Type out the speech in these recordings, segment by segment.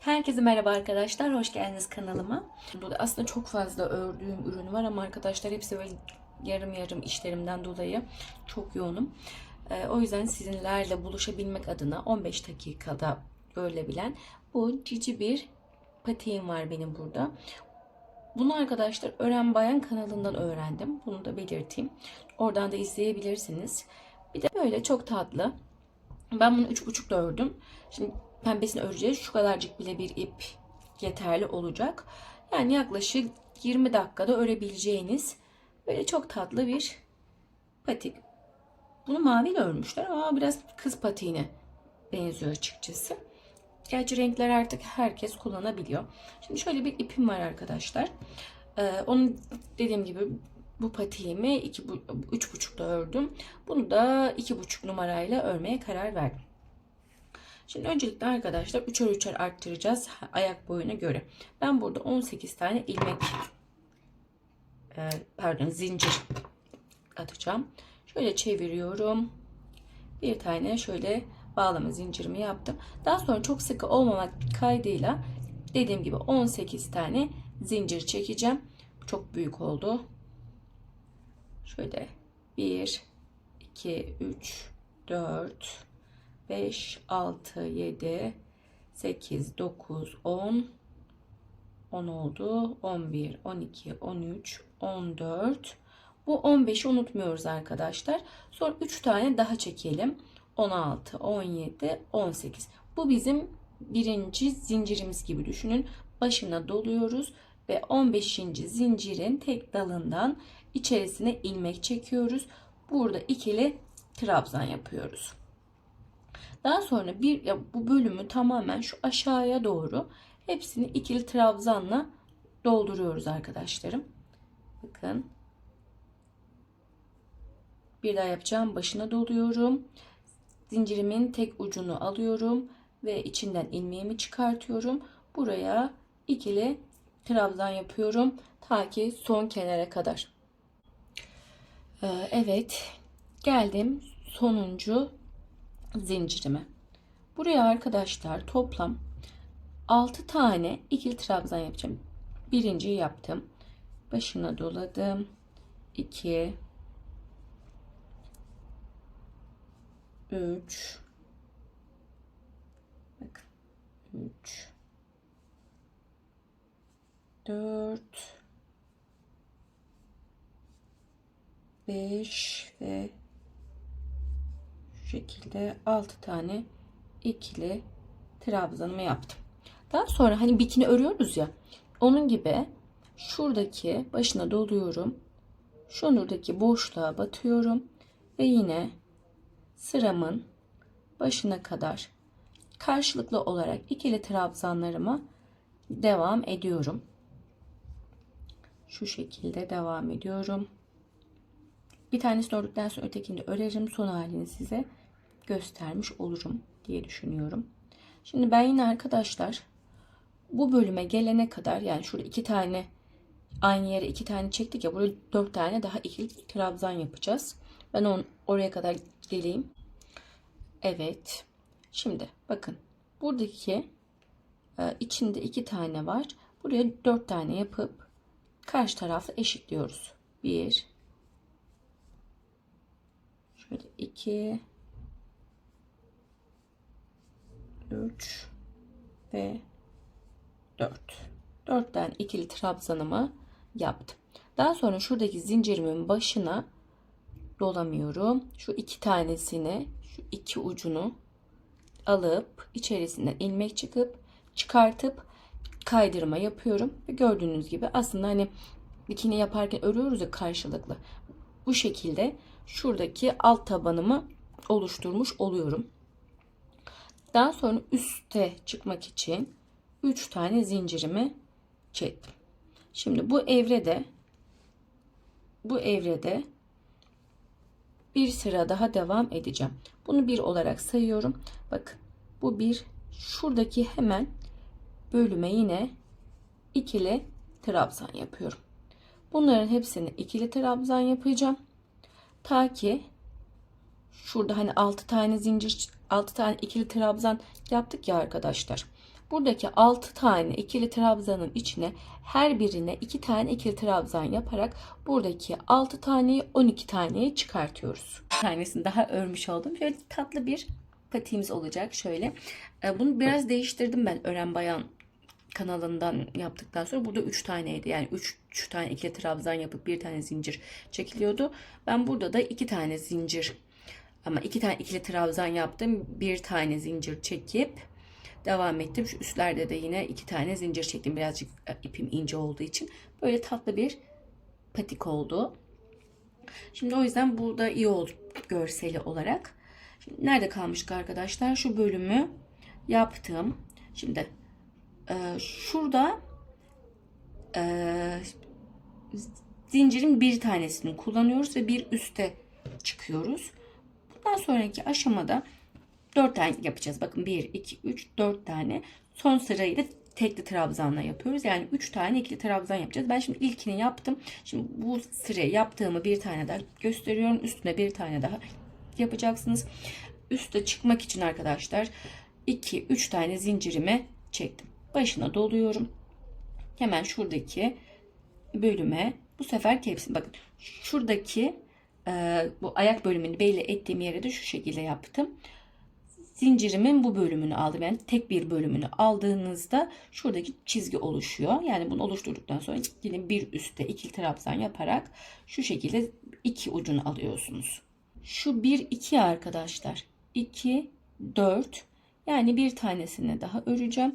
Herkese merhaba arkadaşlar. Hoş geldiniz kanalıma. Burada aslında çok fazla ördüğüm ürün var ama arkadaşlar hepsi böyle yarım yarım işlerimden dolayı çok yoğunum. Ee, o yüzden sizinlerle buluşabilmek adına 15 dakikada örülebilen bu cici bir patiğim var benim burada. Bunu arkadaşlar Ören Bayan kanalından öğrendim. Bunu da belirteyim. Oradan da izleyebilirsiniz. Bir de böyle çok tatlı. Ben bunu 3,5'da ördüm. Şimdi pembesini öreceğiz. Şu kadarcık bile bir ip yeterli olacak. Yani yaklaşık 20 dakikada örebileceğiniz böyle çok tatlı bir patik. Bunu maviyle örmüşler ama biraz kız patiğine benziyor açıkçası. Gerçi renkler artık herkes kullanabiliyor. Şimdi şöyle bir ipim var arkadaşlar. Ee, onun dediğim gibi bu patiğimi iki, bu, üç buçukta ördüm. Bunu da iki buçuk numarayla örmeye karar verdim. Şimdi öncelikle arkadaşlar üçer üçer arttıracağız ayak boyuna göre. Ben burada 18 tane ilmek e, pardon zincir atacağım. Şöyle çeviriyorum. Bir tane şöyle bağlama zincirimi yaptım. Daha sonra çok sıkı olmamak kaydıyla dediğim gibi 18 tane zincir çekeceğim. Çok büyük oldu. Şöyle 1 2 3 4 5 6 7 8 9 10 10 oldu. 11 12 13 14 bu 15'i unutmuyoruz arkadaşlar. Sonra 3 tane daha çekelim. 16, 17, 18. Bu bizim birinci zincirimiz gibi düşünün. Başına doluyoruz ve 15. zincirin tek dalından içerisine ilmek çekiyoruz. Burada ikili trabzan yapıyoruz. Daha sonra bir ya bu bölümü tamamen şu aşağıya doğru hepsini ikili trabzanla dolduruyoruz arkadaşlarım. Bakın. Bir daha yapacağım. Başına doluyorum. Zincirimin tek ucunu alıyorum ve içinden ilmeğimi çıkartıyorum. Buraya ikili trabzan yapıyorum ta ki son kenara kadar. Ee, evet, geldim sonuncu zincirime. Buraya arkadaşlar toplam 6 tane ikili trabzan yapacağım. Birinciyi yaptım. Başına doladım. 2 3 bakın 3 4 5 ve şekilde 6 tane ikili trabzanımı yaptım. Daha sonra hani bikini örüyoruz ya onun gibi şuradaki başına doluyorum. Şuradaki boşluğa batıyorum ve yine sıramın başına kadar karşılıklı olarak ikili trabzanlarıma devam ediyorum. Şu şekilde devam ediyorum. Bir tanesini ördükten sonra ötekini örerim. Son halini size göstermiş olurum diye düşünüyorum. Şimdi ben yine arkadaşlar bu bölüme gelene kadar yani şurada iki tane aynı yere iki tane çektik ya burada dört tane daha ikili trabzan yapacağız. Ben on, oraya kadar geleyim. Evet. Şimdi bakın buradaki e, içinde iki tane var. Buraya dört tane yapıp karşı tarafı eşitliyoruz. Bir, şöyle iki, üç ve dört. Dört tane ikili trabzanımı yaptım. Daha sonra şuradaki zincirimin başına dolamıyorum. Şu iki tanesini, şu iki ucunu alıp içerisinden ilmek çıkıp çıkartıp kaydırma yapıyorum. Ve gördüğünüz gibi aslında hani bikini yaparken örüyoruz ya karşılıklı. Bu şekilde şuradaki alt tabanımı oluşturmuş oluyorum. Daha sonra üste çıkmak için 3 tane zincirimi çektim. Şimdi bu evrede bu evrede bir sıra daha devam edeceğim. Bunu bir olarak sayıyorum. Bakın bu bir şuradaki hemen bölüme yine ikili trabzan yapıyorum. Bunların hepsini ikili trabzan yapacağım. Ta ki şurada hani 6 tane zincir 6 tane ikili trabzan yaptık ya arkadaşlar. buradaki 6 tane ikili trabzanın içine her birine 2 tane ikili trabzan yaparak buradaki 6 taneyi 12 taneye çıkartıyoruz. Bir tanesini daha örmüş oldum. Şöyle tatlı bir patiğimiz olacak şöyle. E, Bunu biraz değiştirdim ben Ören Bayan kanalından yaptıktan sonra burada 3 taneydi. Yani 3 3 tane ikili trabzan yapıp bir tane zincir çekiliyordu. Ben burada da 2 tane zincir ama 2 tane ikili trabzan yaptım. Bir tane zincir çekip devam ettim. Şu üstlerde de yine 2 tane zincir çektim. Birazcık e, ipim ince olduğu için böyle tatlı bir patik oldu. Şimdi o yüzden burada iyi oldu görseli olarak. Şimdi nerede kalmıştık arkadaşlar? Şu bölümü yaptım. Şimdi ee, şurada e, zincirin bir tanesini kullanıyoruz ve bir üste çıkıyoruz. Bundan sonraki aşamada 4 tane yapacağız. Bakın 1, 2, 3, 4 tane. Son sırayı da tekli trabzanla yapıyoruz. Yani 3 tane ikili trabzan yapacağız. Ben şimdi ilkini yaptım. Şimdi bu sırayı yaptığımı bir tane daha gösteriyorum. Üstüne bir tane daha yapacaksınız. Üste çıkmak için arkadaşlar 2, 3 tane zincirimi çektim başına doluyorum. Hemen şuradaki bölüme bu sefer hepsini bakın şuradaki e, bu ayak bölümünü belli ettiğim yere de şu şekilde yaptım. Zincirimin bu bölümünü aldım. Yani tek bir bölümünü aldığınızda şuradaki çizgi oluşuyor. Yani bunu oluşturduktan sonra yine bir üstte ikili trabzan yaparak şu şekilde iki ucunu alıyorsunuz. Şu 1 2 arkadaşlar. 2 4 yani bir tanesini daha öreceğim.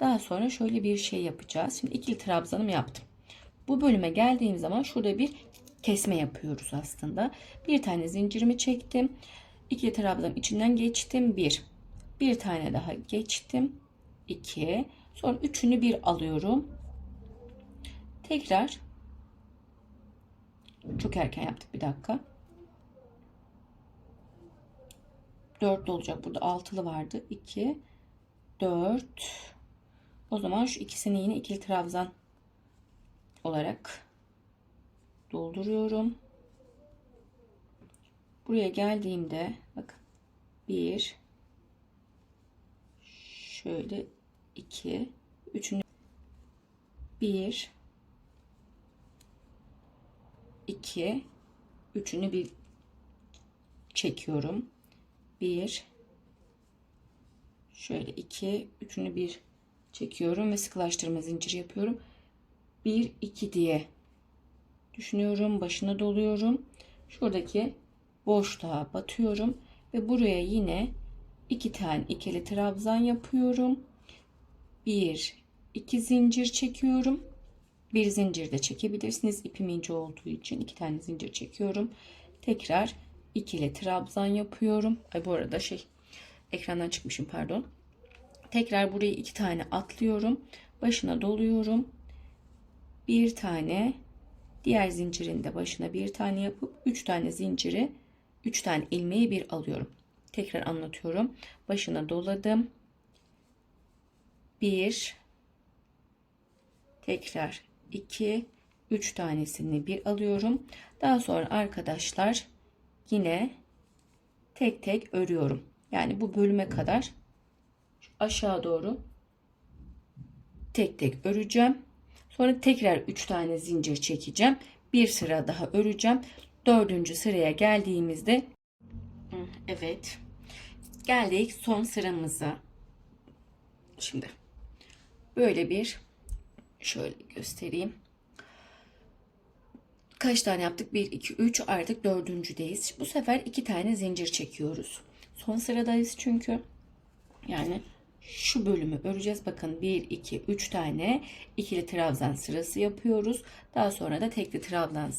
Daha sonra şöyle bir şey yapacağız. Şimdi ikili trabzanım yaptım. Bu bölüme geldiğim zaman şurada bir kesme yapıyoruz aslında. Bir tane zincirimi çektim. İkili trabzanın içinden geçtim. Bir. Bir tane daha geçtim. İki. Sonra üçünü bir alıyorum. Tekrar çok erken yaptık bir dakika. Dörtlü olacak. Burada altılı vardı. 2 4 o zaman şu ikisini yine ikili trabzan olarak dolduruyorum. Buraya geldiğimde bakın bir şöyle iki üçünü bir iki üçünü bir çekiyorum. Bir şöyle iki üçünü bir çekiyorum ve sıkılaştırma zinciri yapıyorum. 1 2 diye düşünüyorum. Başına doluyorum. Şuradaki boşluğa batıyorum ve buraya yine iki tane ikili trabzan yapıyorum. 1 2 zincir çekiyorum. Bir zincir de çekebilirsiniz. İpim ince olduğu için iki tane zincir çekiyorum. Tekrar ikili trabzan yapıyorum. Ay bu arada şey ekrandan çıkmışım pardon. Tekrar burayı iki tane atlıyorum. Başına doluyorum. Bir tane diğer zincirin de başına bir tane yapıp üç tane zinciri üç tane ilmeği bir alıyorum. Tekrar anlatıyorum. Başına doladım. Bir tekrar iki üç tanesini bir alıyorum. Daha sonra arkadaşlar yine tek tek örüyorum. Yani bu bölüme kadar aşağı doğru tek tek öreceğim. Sonra tekrar 3 tane zincir çekeceğim. Bir sıra daha öreceğim. Dördüncü sıraya geldiğimizde evet geldik son sıramıza. Şimdi böyle bir şöyle göstereyim. Kaç tane yaptık? 1, 2, 3 artık dördüncüdeyiz. Bu sefer iki tane zincir çekiyoruz. Son sıradayız çünkü. Yani şu bölümü öreceğiz. Bakın 1, 2, 3 tane ikili trabzan sırası yapıyoruz. Daha sonra da tekli trabzan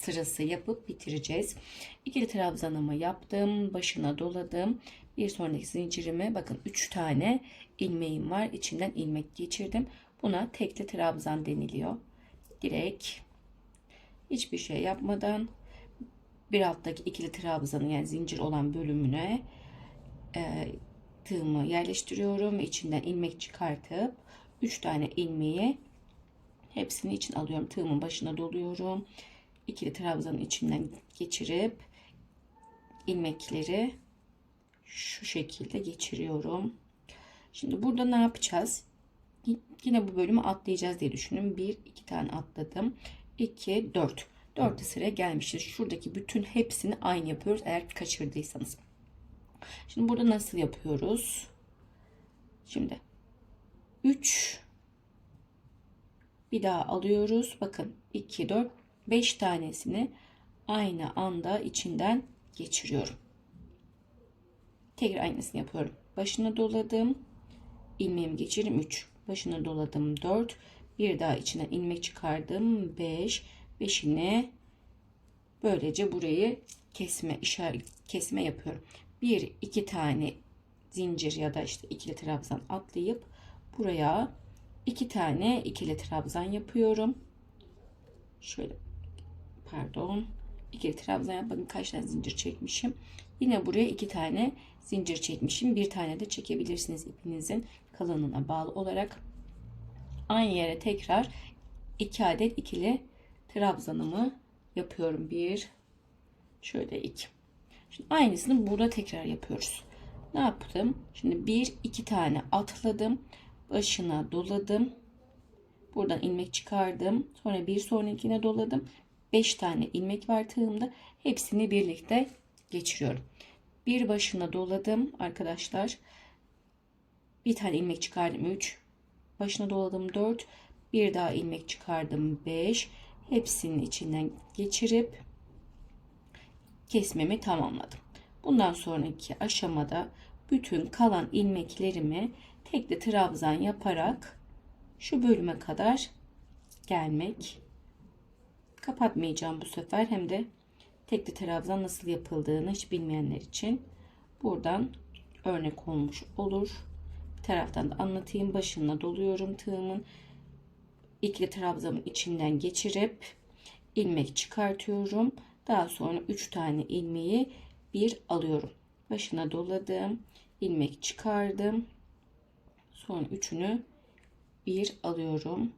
sırası yapıp bitireceğiz. İkili trabzanımı yaptım. Başına doladım. Bir sonraki zincirime bakın 3 tane ilmeğim var. İçinden ilmek geçirdim. Buna tekli trabzan deniliyor. Direkt hiçbir şey yapmadan bir alttaki ikili trabzanın yani zincir olan bölümüne e, tığımı yerleştiriyorum ve içinden ilmek çıkartıp 3 tane ilmeği hepsini için alıyorum. Tığımın başına doluyorum. İkili trabzanın içinden geçirip ilmekleri şu şekilde geçiriyorum. Şimdi burada ne yapacağız? Yine bu bölümü atlayacağız diye düşünün. 1, 2 tane atladım. 2, 4. 4 sıraya gelmişiz. Şuradaki bütün hepsini aynı yapıyoruz eğer kaçırdıysanız. Şimdi burada nasıl yapıyoruz? Şimdi 3 bir daha alıyoruz. Bakın 2, 4, 5 tanesini aynı anda içinden geçiriyorum. Tekrar aynısını yapıyorum. Başına doladım. ilmeğimi geçirdim 3. Başına doladım 4. Bir daha içine ilmek çıkardım 5. 5'ine böylece burayı kesme işaret kesme yapıyorum. Bir iki tane zincir ya da işte ikili trabzan atlayıp buraya iki tane ikili trabzan yapıyorum. Şöyle pardon ikili trabzan yap bakın kaç tane zincir çekmişim. Yine buraya iki tane zincir çekmişim. Bir tane de çekebilirsiniz ipinizin kalınlığına bağlı olarak. Aynı yere tekrar iki adet ikili trabzanımı yapıyorum. Bir şöyle iki. Şimdi aynısını burada tekrar yapıyoruz. Ne yaptım? Şimdi bir iki tane atladım. Başına doladım. Buradan ilmek çıkardım. Sonra bir sonrakine doladım. 5 tane ilmek var tığımda. Hepsini birlikte geçiriyorum. Bir başına doladım arkadaşlar. Bir tane ilmek çıkardım 3. Başına doladım 4. Bir daha ilmek çıkardım 5. Hepsinin içinden geçirip kesmemi tamamladım. Bundan sonraki aşamada bütün kalan ilmeklerimi tekli trabzan yaparak şu bölüme kadar gelmek. Kapatmayacağım bu sefer hem de tekli trabzan nasıl yapıldığını hiç bilmeyenler için buradan örnek olmuş olur. Bir taraftan da anlatayım. Başına doluyorum tığımın. ikili trabzanın içinden geçirip ilmek çıkartıyorum. Daha sonra 3 tane ilmeği bir alıyorum. Başına doladım. ilmek çıkardım. Sonra üçünü bir alıyorum.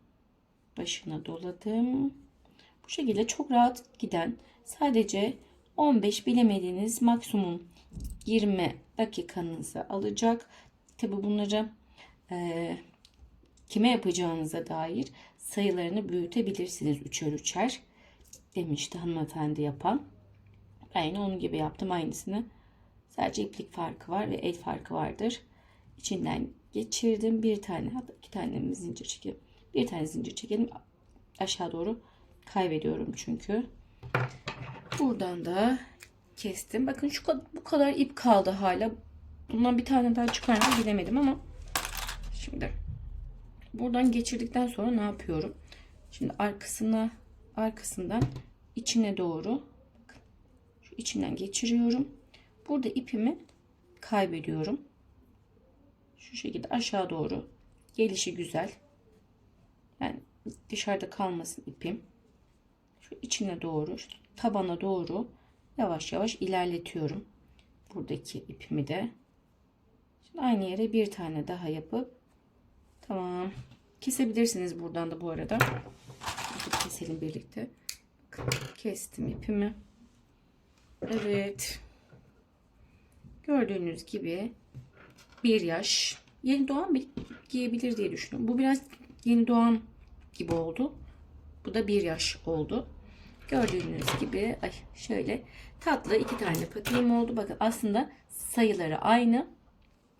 Başına doladım. Bu şekilde çok rahat giden sadece 15 bilemediğiniz maksimum 20 dakikanızı alacak. Tabi bunları e, kime yapacağınıza dair sayılarını büyütebilirsiniz üçer üçer demişti hanımefendi yapan. Ben onun gibi yaptım aynısını. Sadece iplik farkı var ve el farkı vardır. İçinden geçirdim. Bir tane hatta iki tane zincir çekelim. Bir tane zincir çekelim. Aşağı doğru kaybediyorum çünkü. Buradan da kestim. Bakın şu bu kadar ip kaldı hala. Bundan bir tane daha çıkar mı bilemedim ama şimdi buradan geçirdikten sonra ne yapıyorum? Şimdi arkasına arkasından içine doğru şu içinden geçiriyorum. Burada ipimi kaybediyorum. Şu şekilde aşağı doğru gelişi güzel. Yani dışarıda kalmasın ipim. Şu içine doğru, şu tabana doğru yavaş yavaş ilerletiyorum. Buradaki ipimi de. Şimdi aynı yere bir tane daha yapıp tamam. Kesebilirsiniz buradan da bu arada. Keselim birlikte. Kestim ipimi. Evet. Gördüğünüz gibi bir yaş yeni doğan bir giyebilir diye düşünüyorum. Bu biraz yeni doğan gibi oldu. Bu da bir yaş oldu. Gördüğünüz gibi ay şöyle tatlı iki tane patiğim oldu. Bakın aslında sayıları aynı.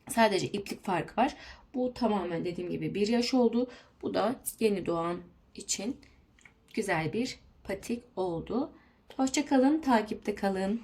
Sadece iplik farkı var. Bu tamamen dediğim gibi bir yaş oldu. Bu da yeni doğan için güzel bir patik oldu. Hoşçakalın, takipte kalın.